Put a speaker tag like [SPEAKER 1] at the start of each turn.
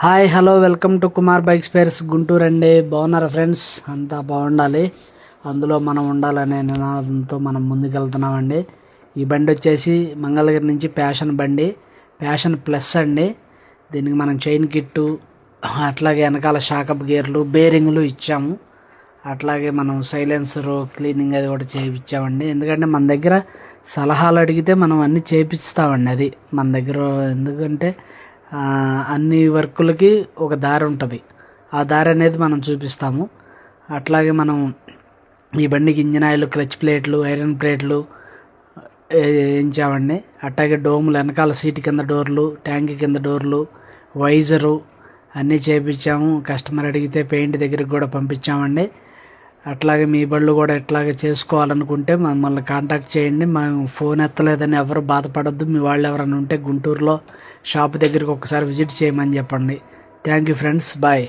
[SPEAKER 1] Hi hello welcome to Kumar bike spares Guntur అండి. బాగున్నారా friends? అంతా బాగుండాలి. అందులో మనం ఉండాలనే నినాదంతో మనం ముందుకెళ్తున్నామండి. ఈ బండి వచ్చేసి మంగళగిరి నుంచి ప్యాషన్ బండి ప్యాషన్ ప్లస్ అండి. దీనికి మనం చైన్ కిట్టు అట్లాగే వెనకాల షాకప్ గేర్లు బేరింగ్లు ఇచ్చాము. అట్లాగే మనం సైలెన్సర్ క్లీనింగ్ అది కూడా చేయించామండి ఎందుకంటే మన దగ్గర సలహాలు అడిగితే మనం అన్నీ చేపిస్తామండి అది. మన దగ్గర ఎందుకంటే అన్ని వర్కులకి ఒక దారి ఉంటుంది. ఆ దారి అనేది మనం చూపిస్తాము. అట్లాగే మనం ఈ బండికి ఇంజిన్ ఆయిల్ క్లచ్ ప్లేట్లు ఐరన్ ప్లేట్లు వేయించామండి అట్లాగే డోములు వెనకాల సీట్ కింద డోర్లు ట్యాంక్ కింద డోర్లు వైజరు అన్నీ చేపించాము. కస్టమర్ అడిగితే పెయింట్ దగ్గరికి కూడా పంపించామండి. అట్లాగే మీ బళ్ళు కూడా ఇట్లాగే చేసుకోవాలనుకుంటే మమ్మల్ని కాంటాక్ట్ చేయండి. మేము ఫోన్ ఎత్తలేదని ఎవరు బాధపడద్దు. మీ వాళ్ళు ఎవరైనా ఉంటే గుంటూరులో షాప్ దగ్గరికి ఒకసారి విజిట్ చేయమని చెప్పండి. Thank you friends bye